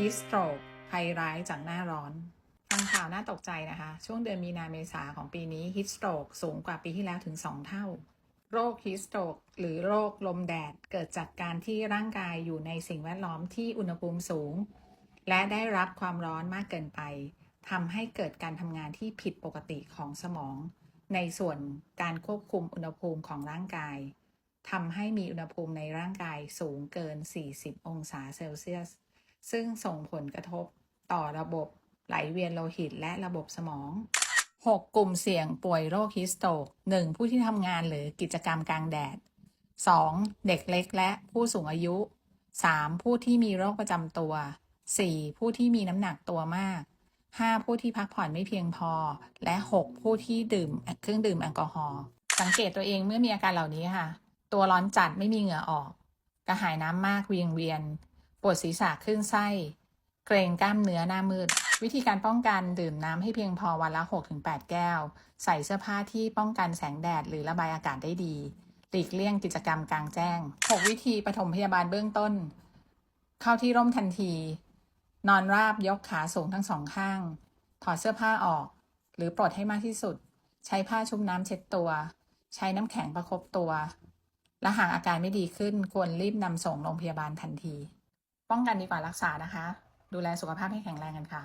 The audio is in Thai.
ฮิสโตรกภัยร้ายจากหน้าร้อนฟังข่าวน่าตกใจนะคะ ช่วงเดือนมีนาเมษาของปีนี้ฮิสโตรกสูงกว่าปีที่แล้วถึง 2 เท่า โรคฮิสโตรกหรือโรคลมแดดเกิดจากการที่ร่างกายอยู่ในสิ่งแวดล้อมที่อุณหภูมิสูง และได้รับความร้อนมากเกินไปทำให้เกิดการทำงานที่ผิดปกติของสมอง ในส่วนการควบคุมอุณหภูมิของร่างกายทำให้มีอุณหภูมิในร่างกายสูงเกิน 40 องศาเซลเซียส ซึ่งส่งผลกระทบต่อระบบไหลเวียนโลหิตและระบบสมอง 6 กลุ่มเสี่ยงป่วยโรคฮิสโตก 1. ผู้ที่ทำงานหรือกิจกรรมกลางแดด 2. เด็กเล็กและผู้สูงอายุ 3. ผู้ที่มีโรคประจำตัว 4. ผู้ที่มีน้ำหนักตัวมาก 5. ผู้ที่พักผ่อนไม่เพียงพอ และ 6. ผู้ที่ดื่มเครื่องดื่มแอลกอฮอล์ สังเกตตัวเองเมื่อมีอาการเหล่านี้ค่ะ ตัวร้อนจัดไม่มีเหงื่อออก กระหายน้ำมากเวียงเวียน ปวดศีรษะขึ้นไส้ เกรงกล้ามเนื้อหน้ามืด วิธีการป้องกันดื่มน้ำให้เพียงพอวันละ 6-8 แก้ว ใส่เสื้อผ้าที่ป้องกันแสงแดดหรือระบายอากาศได้ดี หลีกเลี่ยงกิจกรรมกลางแจ้ง 6 วิธีปฐมพยาบาลเบื้องต้น เข้าที่ร่มทันที นอนราบยกขาสูงทั้งสองข้าง ถอดเสื้อผ้าออก หรือปลดให้มากที่สุด ใช้ผ้าชุบน้ำเช็ดตัว ใช้น้ำแข็งประคบตัว และหากอาการไม่ดีขึ้นควรรีบนำส่งโรงพยาบาลทันที ป้องกันดีกว่ารักษานะคะ ดูแลสุขภาพให้แข็งแรงกันค่ะ